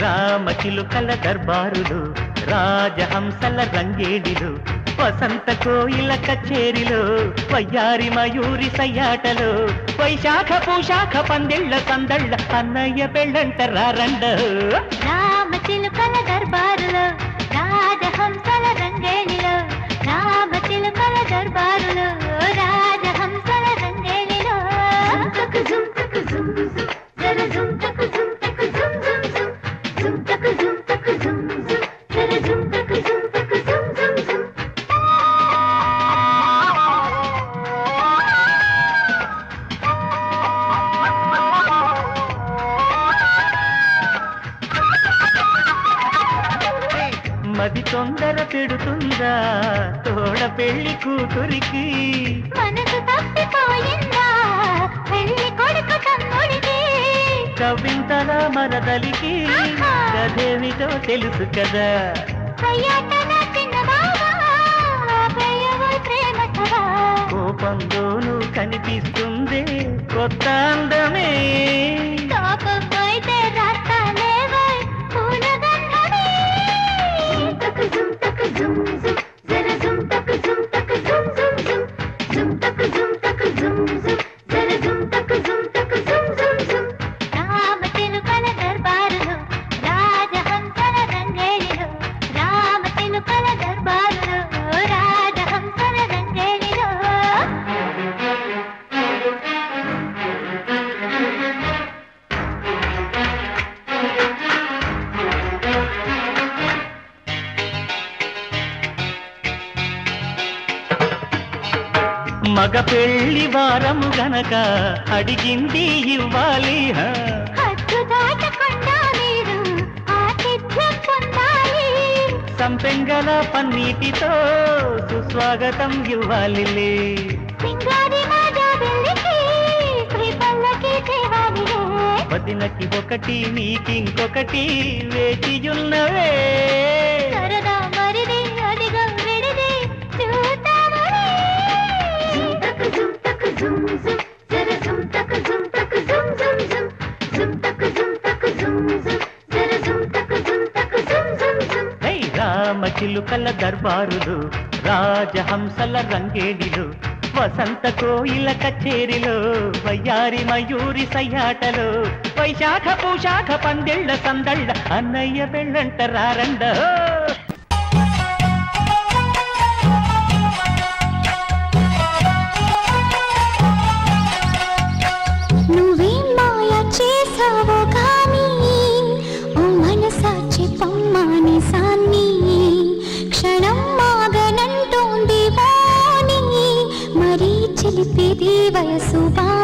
రామచిలుకల దర్బారులు రాజహంసల రంగేడిలు వసంత కోయిల కచేరిలో వయ్యారి మయూరి సయ్యాటలు వైశాఖ పూశాఖ పందిళ్ళ సందళ్ళ అన్నయ్య పెళ్ళంట రారండ. రామచిలుక దర్బారులో మది తొందర పెడుతుందా? తోడ పెళ్ళి కూతురికి. మనసు తప్పిపోయిందా? పెళ్ళి కొడుకు తమ్ముడికి. కవింతల మరదలికి కదేమిటో తెలుసు కదా. కోపంలోనూ కనిపిస్తుంది కొత్త అందమే. మగ పెళ్ళి వారము గనక అడిగింది ఇవ్వాలి సంపెంగల పన్నీటితో సుస్వాగతం ఇవ్వాలిలే తేవాలిలే వదినకి ఒకటి నీకింకొకటి వేచియున్నవే. సరదా రామ చిలుకల దర్బారులు రాజహంసల రంగేణిలు వసంత కోయిల కచేరిలో వయ్యారి మయూరి సయ్యాటలు వైశాఖ పూశాఖ పందిళ్ళ సందళ్ళ అన్నయ్య పెళ్ళంట రారండ చిలిపిది వయసు బా